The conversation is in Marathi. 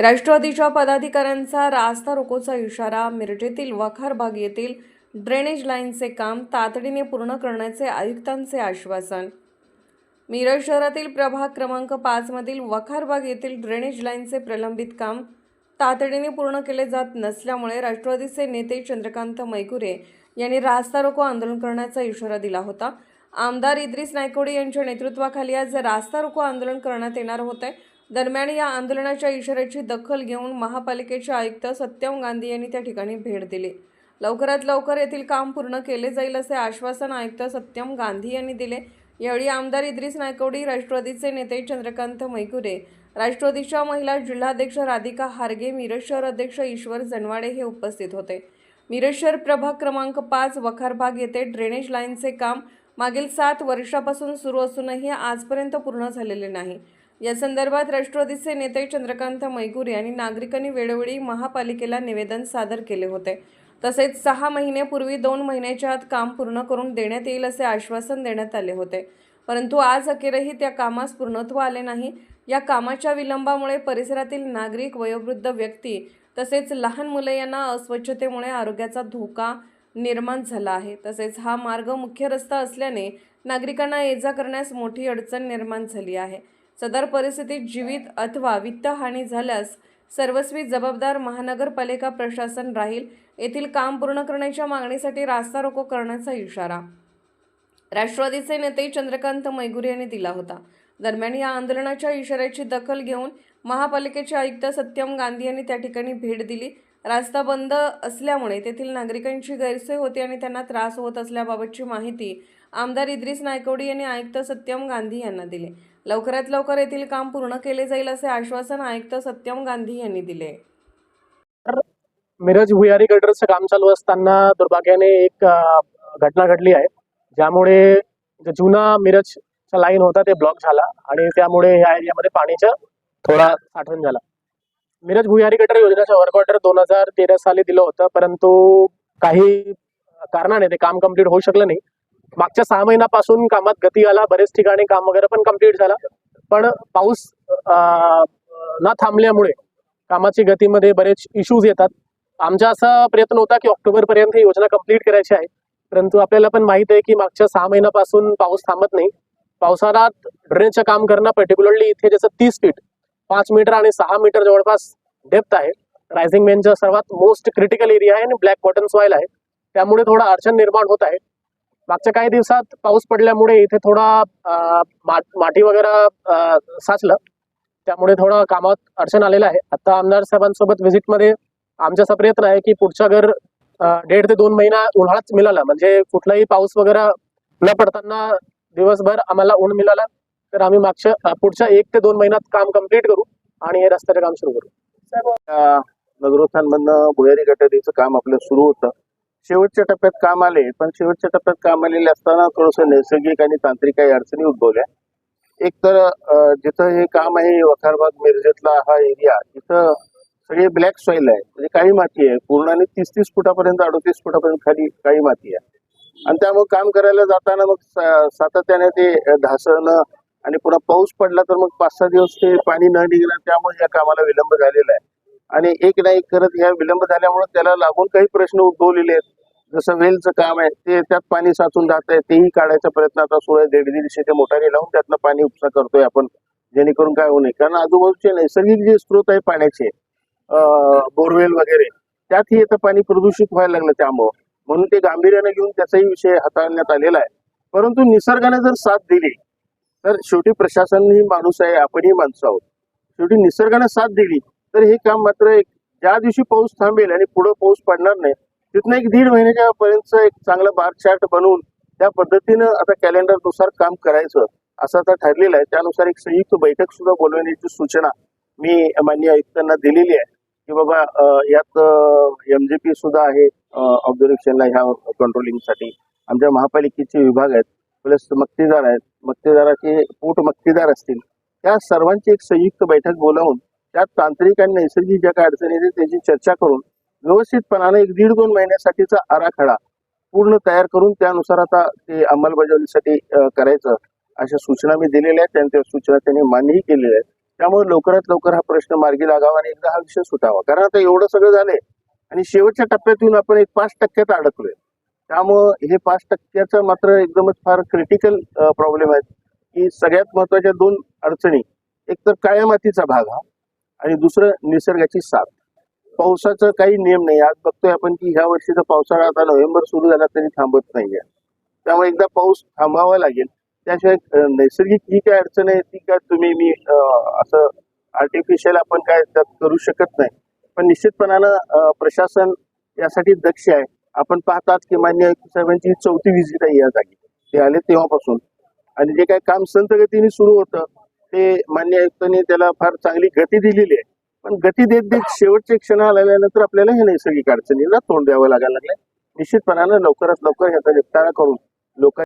राष्ट्रवादीच्या पदाधिकाऱ्यांचा रास्ता रोकोचा इशारा मिरजेतील वखार भाग येथील ड्रेनेज लाईनचे काम तातडीने पूर्ण करण्याचे आयुक्तांचे आश्वासन. मिरज शहरातील प्रभाग क्रमांक पाचमधील वखारबाग येथील ड्रेनेज लाईनचे प्रलंबित काम तातडीने पूर्ण केले जात नसल्यामुळे राष्ट्रवादीचे नेते चंद्रकांत मैकुरे यांनी रास्ता रोको आंदोलन करण्याचा इशारा दिला होता. आमदार इद्रिस नायकोडे यांच्या नेतृत्वाखाली आज रास्ता रोको आंदोलन करण्यात येणार होते. दरम्यान या आंदोलनाच्या इशाऱ्याची दखल घेऊन महापालिकेचे आयुक्त सत्यम गांधी यांनी त्या ठिकाणी भेट दिली. लवकरात लवकर येथील काम पूर्ण केले जाईल असे आश्वासन आयुक्त सत्यम गांधी यांनी दिले. यावेळी आमदार इद्रिस नायकवडी राष्ट्रवादीचे नेते चंद्रकांत मैकुरे राष्ट्रवादीच्या महिला जिल्हाध्यक्ष राधिका हारगे मिरज शहर अध्यक्ष ईश्वर जनवाडे हे उपस्थित होते. मिरज शहर प्रभाग क्रमांक पाच वखारबाग येथे ड्रेनेज लाईनचे काम मागील सात वर्षापासून सुरू असूनही आजपर्यंत पूर्ण झालेले नाही. या संदर्भात राष्ट्रवादीचे नेते चंद्रकांत मैकुरे यांनी नागरिकांनी वेळोवेळी महापालिकेला निवेदन सादर केले होते. तसेच सहा महिन्यापूर्वी दोन महिन्याच्या आत काम पूर्ण करून देण्यात येईल असे आश्वासन देण्यात आले होते. परंतु आज अखेरही त्या कामास पूर्णत्व आले नाही. या कामाच्या विलंबामुळे परिसरातील नागरिक वयोवृद्ध व्यक्ती तसेच लहान मुले यांना अस्वच्छतेमुळे आरोग्याचा धोका निर्माण झाला आहे. तसेच हा मार्ग मुख्य रस्ता असल्याने नागरिकांना ये जा करण्यास मोठी अडचण निर्माण झाली आहे. सदर परिस्थितीत जीवित अथवा वित्तहानी झाल्यास सर्वस्वी जबाबदार महानगरपालिका प्रशासन राहील. येथील काम पूर्ण करण्याच्या मागणीसाठी रास्ता रोको करण्याचा इशारा. राष्ट्रवादीचे नेते चंद्रकांत मैगुरे यांनी दिला होता. दरम्यान या आंदोलनाच्या इशाऱ्याची दखल घेऊन महापालिकेचे आयुक्त सत्यम गांधी यांनी त्या ठिकाणी भेट दिली. रास्ता बंद असल्यामुळे तेथील नागरिकांची गैरसोय होती आणि त्यांना त्रास होत असल्याबाबतची माहिती आमदार इद्रिस नायकवडी यांनी आयुक्त सत्यम गांधी यांना दिले. लवकरात लवकर येथील काम पूर्ण केले जाईल असे आश्वासन आयुक्त सत्यम गांधी यांनी दिले. मिरज भुयारी गटरचं काम चालू असताना दुर्भाग्याने एक घटना घडली आहे. ज्यामुळे जुना मिरजचा लाईन होता ते ब्लॉक झाला आणि त्यामुळे या एरियामध्ये पाणीचा थोडा साठवण झाला. मिरज भुयारी गटर योजनेचा वर्क ऑर्डर दोन हजार तेरा साली दिलं होतं परंतु काही कारणाने ते काम कंप्लीट होऊ शकलं नाही. मागच्या सहा महिन्यापासून कामात गती आला बरेच ठिकाणी काम वगैरे पण कंप्लीट झाला. पण पाऊस न थांबल्यामुळे कामाची गतीमध्ये बरेच इश्यूज येतात. आमचा असा प्रयत्न होता की ऑक्टोबर पर्यंत ही योजना कंप्लीट करायची आहे. परंतु आपल्याला पण माहीत आहे की मागच्या सहा महिन्यापासून पाऊस थांबत नाही. पावसाळ्यात ड्रेनचं काम करणं पर्टिक्युलरली इथे जसं तीस फीट पाच मीटर आणि सहा मीटर जवळपास डेप्थ आहे. रायझिंग मेनचा सर्वात मोस्ट क्रिटिकल एरिया आहे आणि ब्लॅक कॉटन सॉइल आहे. त्यामुळे थोडा अडचण निर्माण होत आहे. मागच्या काही दिवसात पाऊस पडल्यामुळे इथे थोडा माटी माती वगैरे साचलं. त्यामुळे थोडं कामात अडचण आलेलं आहे. आता आमदार साहेबांसोबत व्हिजिटमध्ये आमच्याचा प्रयत्न आहे की पुढच्या घर डेढ ते दोन महिना उन्हाळाच मिळाला. म्हणजे कुठलाही पाऊस वगैरे न पडताना दिवसभर आम्हाला ऊन मिळाला. तर आम्ही मागच्या पुढच्या एक ते दोन महिन्यात काम कंप्लीट करू आणि हे रस्त्याचे काम सुरू करू. नगरोत्थानमधनं भुयारी गटारीचं काम आपलं सुरू होतं. शेवटच्या टप्प्यात काम आले पण शेवटच्या टप्प्यात काम आलेले असताना थोडंसं नैसर्गिक आणि तांत्रिक काही अडचणी उद्भवल्या. एक तर जिथं हे काम आहे वखारबाग मिरजेतला हा एरिया तिथं सगळे ब्लॅक सॉइल आहे. म्हणजे काही माती आहे. पूर्ण आणि तीस तीस फुटापर्यंत अडतीस फुटापर्यंत खाली काही माती आहे. आणि त्यामुळे काम करायला जाताना मग सातत्याने ते ढासळणं आणि पुन्हा पाऊस पडला तर मग पाच सहा दिवस ते पाणी न निघणं त्यामुळे या कामाला विलंब झालेला आहे. आणि एक ना एक करत ह्या विलंब झाल्यामुळे त्याला लागून काही प्रश्न उद्भवलेले आहेत. जसं वेलचं काम आहे ते त्यात पाणी साचून जात आहे तेही काढायचा प्रयत्न आता सुरू आहे दीड दीडशे ते मोटारी लावून त्यातनं पाणी उपसा करतोय आपण जेणेकरून काय होऊ नये. कारण आजूबाजूचे नैसर्गिक जे स्रोत आहे पाण्याचे बोरवेल वगैरे त्यातही येतं पाणी प्रदूषित व्हायला लागलं त्यामुळं. म्हणून ते गांभीर्याने घेऊन त्याचाही विषय हाताळण्यात आलेला आहे. परंतु निसर्गाने जर साथ दिली तर शेवटी प्रशासन ही माणूस आहे आपणही माणसं आहोत. शेवटी निसर्गाने साथ दिली तर हे काम मात्र एक ज्या दिवशी पाऊस थांबेल आणि पुढे पाऊस पडणार नाही तिथनं एक दीड महिन्याच्या पर्यंत एक चांगलं बार चार्ट बनवून त्या पद्धतीनं आता कॅलेंडरनुसार काम करायचं असं आता ठरलेलं आहे. त्यानुसार एक संयुक्त बैठक सुद्धा बोलवण्याची सूचना मी मान्य आयुक्तांना दिलेली आहे की बाबा यात एमजेपी सुद्धा आहे ऑब्झर्वेशनला ह्या कंट्रोलिंगसाठी आमच्या महापालिकेचे विभाग आहेत प्लस मक्तेदार आहेत. मक्तेदाराचे पोट मक्तेदार असतील. त्या सर्वांची एक संयुक्त बैठक बोलावून त्यात तांत्रिक आणि नैसर्गिक ज्या काय अडचणी आहेत त्याची चर्चा करून व्यवस्थितपणाने एक दीड दोन महिन्यासाठीचा आराखडा पूर्ण तयार करून त्यानुसार आता ते अंमलबजावणीसाठी करायचं अशा सूचना मी दिलेल्या आहेत त्यांच्या सूचना त्यांनी मान्यही केलेल्या आहेत. त्यामुळे लवकरात लवकर हा प्रश्न मार्गी लागावा आणि एकदा हा विषय सुटावा. कारण आता एवढं सगळं झालंय आणि शेवटच्या टप्प्यात येऊन आपण एक पाच टक्क्यात अडकलोय. त्यामुळं हे पाच टक्क्याचं मात्र एकदमच फार क्रिटिकल प्रॉब्लेम आहे की सगळ्यात महत्त्वाच्या दोन अडचणी एक तर काळ्या मातीचा भाग हा. आणि दुसरं निसर्गाची साथ. पावसाचं काही नियम नाही. आज बघतोय आपण की ह्या वर्षीचा पावसाळा आता नोव्हेंबर सुरू झाला तरी थांबत नाहीये. त्यामुळे एकदा पाऊस थांबावा लागेल. त्याशिवाय नैसर्गिक ही काय अडचण आहे ती काय तुम्ही मी असं आर्टिफिशियल आपण काय त्यात करू शकत नाही. पण निश्चितपणानं प्रशासन यासाठी दक्ष आहे. आपण पाहतात की मान्य साहेबांची चौथी व्हिजिट आहे या जागी. ते आले तेव्हापासून. आणि जे काही काम संतगतीने सुरू होतं ते मान्य आयुक्तांनी त्याला फार चांगली गती दिलेली आहे. पण गती देत देत शेवटचे क्षण आल्यानंतर आपल्याला हे नैसर्गिक अडचणीला तोंड द्यावं लागायला लागलंय. निश्चितपणानं लवकरात लवकर ह्याचा निपटारा करून लोक